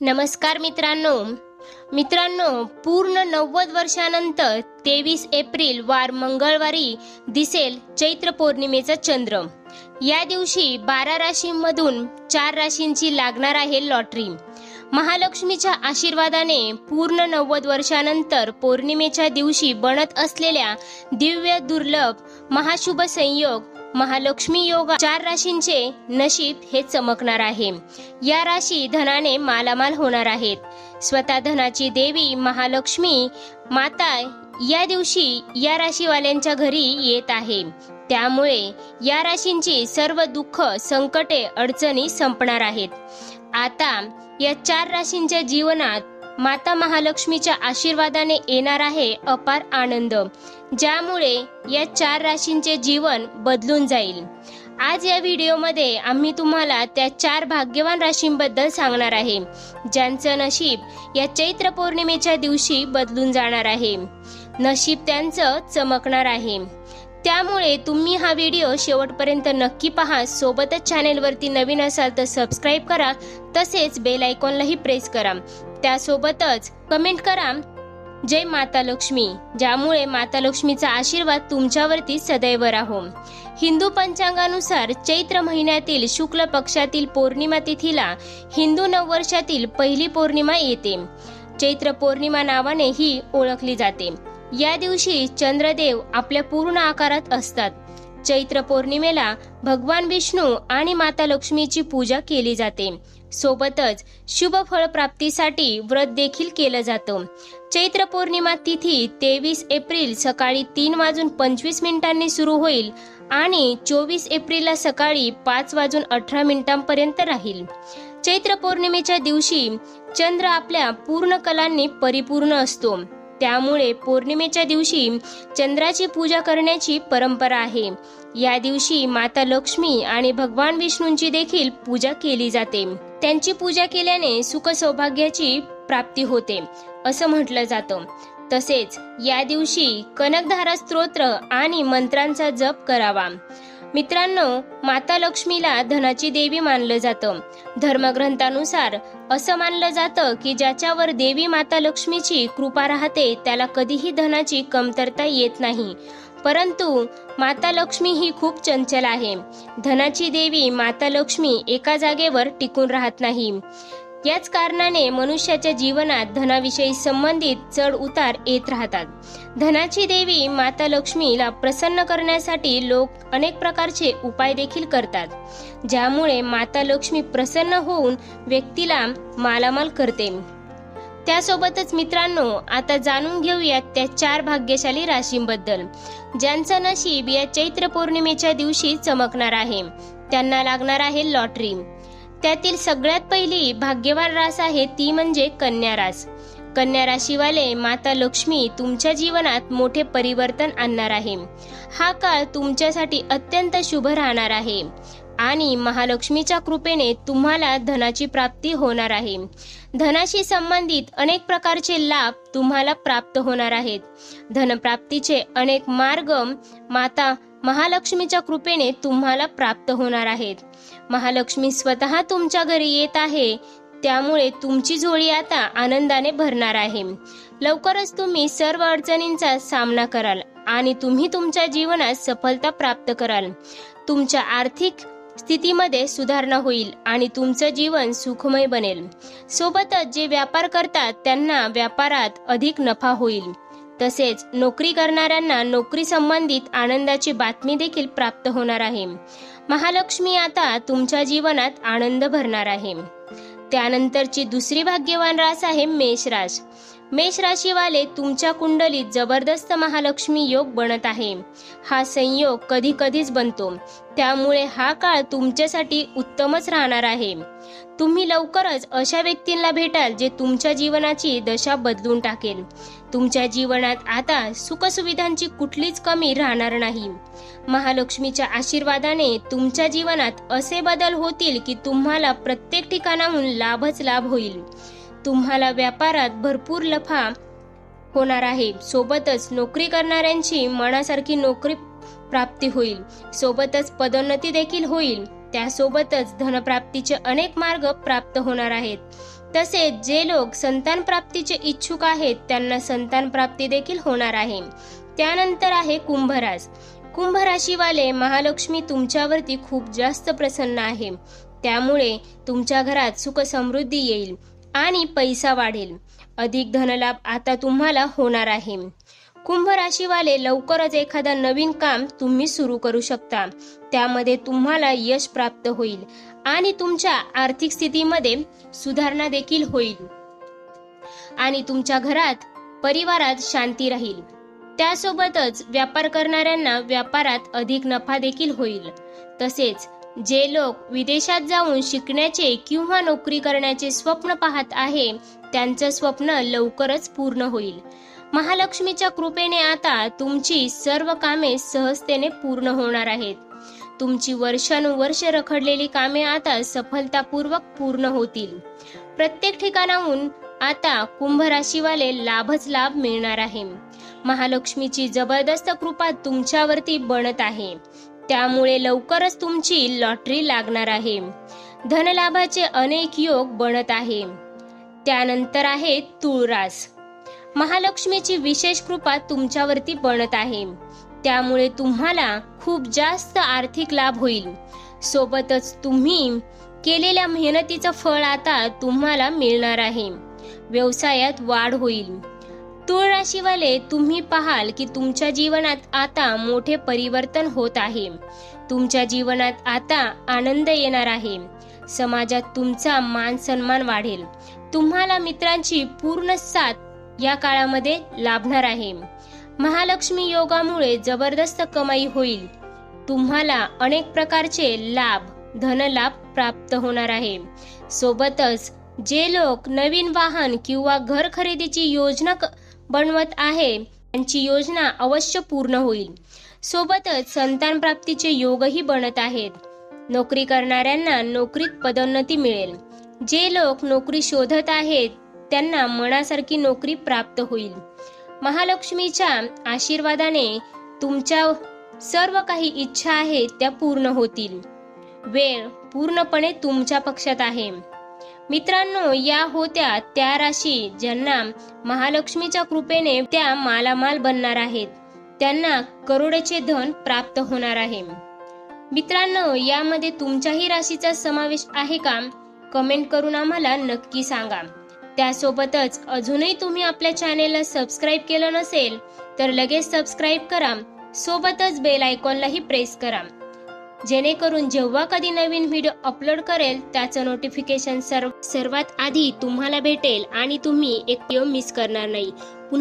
नमस्कार मित्रांनो. मित्रांनो पूर्ण नव्वद वर्षानंतर तेवीस एप्रिल वार मंगळवारी दिसेल चैत्र पौर्णिमेचा चंद्र या दिवशी बारा राशींमधून चार राशींची लागणार आहे लॉटरी. महालक्ष्मीच्या आशीर्वादाने पूर्ण नव्वद वर्षानंतर पौर्णिमेच्या दिवशी बनत असलेल्या दिव्य दुर्लभ महाशुभ संयोग महालक्ष्मी योग चार राशींचे नशीब हे चमकणार आहे. या राशी धनाने मालामाल होणार आहेत. स्वतः धनाची देवी महालक्ष्मी माता या दिवशी या राशीवाल्यांच्या घरी येत आहे. त्यामुळे या राशींची सर्व दुःख संकटे अडचणी संपणार आहेत. आता या चार राशींच्या जीवनात माता महालक्ष्मीच्या आशीर्वादाने येणार आहे अपार आनंद ज्यामुळे या चार राशींचे जीवन बदलून जाईल. आज या व्हिडिओमध्ये आम्ही तुम्हाला त्या चार भाग्यवान राशींबद्दल सांगणार आहे ज्यांचं नशीब या चैत्र पौर्णिमेच्या दिवशी बदलून जाणार आहे. नशीब त्यांचं चमकणार आहे. त्यामुळे तुम्ही हा व्हिडिओ शेवटपर्यंत नक्की पहा. सोबतच चॅनेलवरती नवीन असाल तर सबस्क्राईब करा. तसेच बेल आयकॉनलाही प्रेस करा. त्यासोबतच कमेंट करा. जय माता लक्ष्मी. ज्यामुळे माता लक्ष्मीचा आशीर्वाद तुमच्यावरती सदैव राहो. हिंदू पंचांगानुसार चैत्र महिन्यातील शुक्ल पक्षातील पौर्णिमा तिथीला हिंदू नववर्षातील पहिली पौर्णिमा येते. चैत्र पौर्णिमा नावाने ही ओळखली जाते. या दिवशी चंद्रदेव आपल्या पूर्ण आकारात असतात. चैत्र पौर्णिमेला भगवान विष्णू आणि माता लक्ष्मीची पूजा केली जाते. सोबतच शुभ फळ प्राप्तीसाठी व्रत देखील केलं जातं. चैत्र पौर्णिमा तिथी तेवीस एप्रिल सकाळी तीन वाजून पंचवीस मिनिटांनी सुरू होईल आणि चोवीस एप्रिलला सकाळी पाच वाजून अठरा मिनिटांपर्यंत राहील. चैत्र पौर्णिमेच्या दिवशी चंद्र आपल्या पूर्ण कलांनी परिपूर्ण असतो. त्यामुळे पौर्णिमेच्या दिवशी चंद्राची पूजा करण्याची परंपरा आहे. या दिवशी माता लक्ष्मी आणि भगवान विष्णूंची देखील पूजा केली जाते. त्यांची पूजा केल्याने सुख सौभाग्याची प्राप्ती होते असं म्हटलं जातं. तसेच या दिवशी कनकधारा स्तोत्र आणि मंत्रांचा जप करावा. मित्रांनो माता लक्ष्मीला धनाची देवी मानलं जातं. धर्मग्रंथानुसार असं मानलं जातं की ज्याच्यावर देवी माता लक्ष्मीची कृपा राहते त्याला कधीही धनाची कमतरता येत नाही. परंतु माता लक्ष्मी ही खूप चंचल आहे. धनाची देवी माता लक्ष्मी एका जागेवर टिकून राहत नाही. याच कारणाने मनुष्याच्या जीवनात धनाविषयी संबंधित चढ उतार येत राहतात. धनाची देवी माता लक्ष्मीला प्रसन्न करण्यासाठी लोक अनेक प्रकारचे उपाय देखील करतात. ज्यामुळे माता लक्ष्मी प्रसन्न होऊन व्यक्तीला मालामाल करते. त्यासोबतच मित्रांनो आता जाणून घेऊयात त्या चार भाग्यशाली राशींबद्दल. ज्यांचं नशीब या चैत्र पौर्णिमेच्या दिवशी चमकणार आहे. त्यांना लागणार आहे लॉटरी. त्यातील सगळ्यात पहिली भाग्यवान रास आहे ती म्हणजे कन्या रास. कन्या राशीवाले माता लक्ष्मी तुमच्या जीवनात मोठे परिवर्तन आणणार आहे. हा काळ तुमच्यासाठी अत्यंत शुभ राहणार आहे. आणि महालक्ष्मीच्या कृपेने तुम्हाला धनाची प्राप्ती होणार आहे. धनाशी संबंधित अनेक प्रकारचे लाभ तुम्हाला प्राप्त होणार आहेत. धनप्राप्तीचे अनेक मार्ग माता महालक्ष्मीच्या कृपेने तुम्हाला प्राप्त होणार आहेत. महालक्ष्मी स्वतः तुमच्या घरी येत आहे. त्यामुळे तुमची जोडी आता आनंदाने भरणार आहे. लवकरच तुम्ही सर्व अडचणींचा सामना कराल आणि तुम्ही तुमच्या जीवनात सफलता प्राप्त कराल. तुमच्या आर्थिक स्थितीमध्ये सुधारणा होईल आणि तुमचं जीवन सुखमय बनेल. सोबतच जे व्यापार करतात त्यांना व्यापारात अधिक नफा होईल. तसेच नोकरी करणाऱ्यांना नोकरी संबंधित आनंदाची बातमी देखील प्राप्त होणार आहे. महालक्ष्मी आता तुमच्या जीवनात आनंद भरणार आहे. त्यानंतरची दुसरी भाग्यवान रास आहे मेष रास मेष राशीवाले तुमच्या कुंडलीत जबरदस्त महालक्ष्मी योग बनत आहे. हा संयोग कधी कधीच बनतो. त्यामुळे हा काळ तुमच्यासाठी उत्तमच राहणार आहे. तुम्ही लवकरच अशा व्यक्तींना भेटाल जे तुमच्या जीवनाची दशा बदलून टाकेल. तुमच्या जीवनात आता सुखसुविधांची कुठलीच कमी राहणार नाही. महालक्ष्मीच्या आशीर्वादाने तुमच्या जीवनात असे बदल होतील की तुम्हाला प्रत्येक ठिकाणाहून लाभच लाभ होईल. तुम्हाला व्यापारात भरपूर लफा होणार आहे. सोबतच नोकरी करणाऱ्यांची मनासारखी नोकरी प्राप्ती होईल. सोबतच पदोन्नती देखील होईल. त्यासोबतच धनप्राप्तीचे अनेक मार्ग प्राप्त होणार आहेत. तसेच जे लोक संतान प्राप्तीचे इच्छुक आहेत त्यांना संतान प्राप्ती देखील होणार आहे. त्यानंतर आहे कुंभराज. कुंभराशीवाले कुंभ राशीवाले महालक्ष्मी तुमच्यावरती खूप जास्त प्रसन्न आहे. त्यामुळे तुमच्या घरात सुख समृद्धी येईल. आणि पैसा वाढेल. अधिक धनलाभ आता तुम्हाला होणार आहे. कुंभ राशीवाले लवकरच एखादा नवीन काम तुम्ही सुरू करू शकता. त्यामध्ये तुम्हाला यश प्राप्त होईल आणि तुमच्या आर्थिक स्थितीमध्ये सुधारणा देखील होईल. आणि तुमच्या घरात परिवारात शांती राहील. त्यासोबतच व्यापार करणाऱ्यांना व्यापारात अधिक नफा देखील होईल. तसेच जे लोक विदेशात जाऊन शिकण्याचे किंवा नोकरी करण्याचे स्वप्न पाहत आहे त्यांचं स्वप्न लवकरच पूर्ण होईल. महालक्ष्मीच्या कृपेने आता तुमची सर्व कामे सहजतेने पूर्ण होणार आहेत. तुमची वर्षानुवर्ष रखडलेली कामे आता सफलतापूर्वक पूर्ण होतील. प्रत्येक ठिकाणाहून आता कुंभ राशीवाले लाभच लाभ मिळणार आहे. महालक्ष्मीची जबरदस्त कृपा तुमच्यावरती बनत आहे. त्यामुळे लवकरच तुमची लॉटरी लागणार आहे. धनलाभाचे अनेक योग बनत आहे. त्यानंतर आहे तुळरास महालक्ष्मीची विशेष कृपा तुमच्यावरती बनत आहे. त्यामुळे तुम्हाला खूप जास्त आर्थिक लाभ होईल. सोबतच तुम्ही केलेल्या मेहनतीचं फळ आता तुम्हाला मिळणार आहे. व्यवसायात वाढ होईल. तुळ राशीवाले तुम्ही पाहाल की तुमच्या जीवनात आता मोठे परिवर्तन होत आहे. तुमच्या जीवनात आता आनंद येणार आहे. समाजात तुमचा मान सन्मान वाढेल. तुम्हाला मित्रांची पूर्ण साथ या काळामध्ये लाभणार आहे. महालक्ष्मी योगामुळे जबरदस्त कमाई होईल. तुम्हाला अनेक प्रकारचे लाभ धनलाभ प्राप्त होणार आहे. सोबतच जे लोक नवीन वाहन किंवा घर खरेदीची योजना क- बनवत आहे. त्यांची योजना अवश्य पूर्ण होईल. सोबतच संतान प्राप्तीचे योगही बनत आहेत. नोकरी करणाऱ्यांना नोकरीत पदोन्नती मिळेल. जे लोक नोकरी शोधत आहेत त्यांना मनासारखी नोकरी प्राप्त होईल. महालक्ष्मीच्या आशीर्वादाने तुमच्या सर्व काही इच्छा आहेत त्या पूर्ण होतील. वेळ पूर्णपणे तुमच्या पक्षात आहे. मित्रांनो या होत्या त्या राशी ज्यांना महालक्ष्मीच्या कृपेने त्या मालामाल बनणार आहेत. त्यांना करोडचे धन प्राप्त होणार आहे. मित्रांनो यामध्ये तुमच्याही राशीचा समावेश आहे का? कमेंट करून आम्हाला नक्की सांगा. त्यासोबतच अजूनही तुम्ही आपल्या चॅनेलला सबस्क्राईब केलं नसेल तर लगेच सबस्क्राईब करा. सोबतच बेल आयकॉनलाही प्रेस करा. जेणेकरून जेव्हा कधी नवीन व्हिडिओ अपलोड करेल त्याचं नोटिफिकेशन सर्व सर्वात आधी तुम्हाला भेटेल आणि तुम्ही एक व्हिडिओ मिस करणार नाही. पुन्हा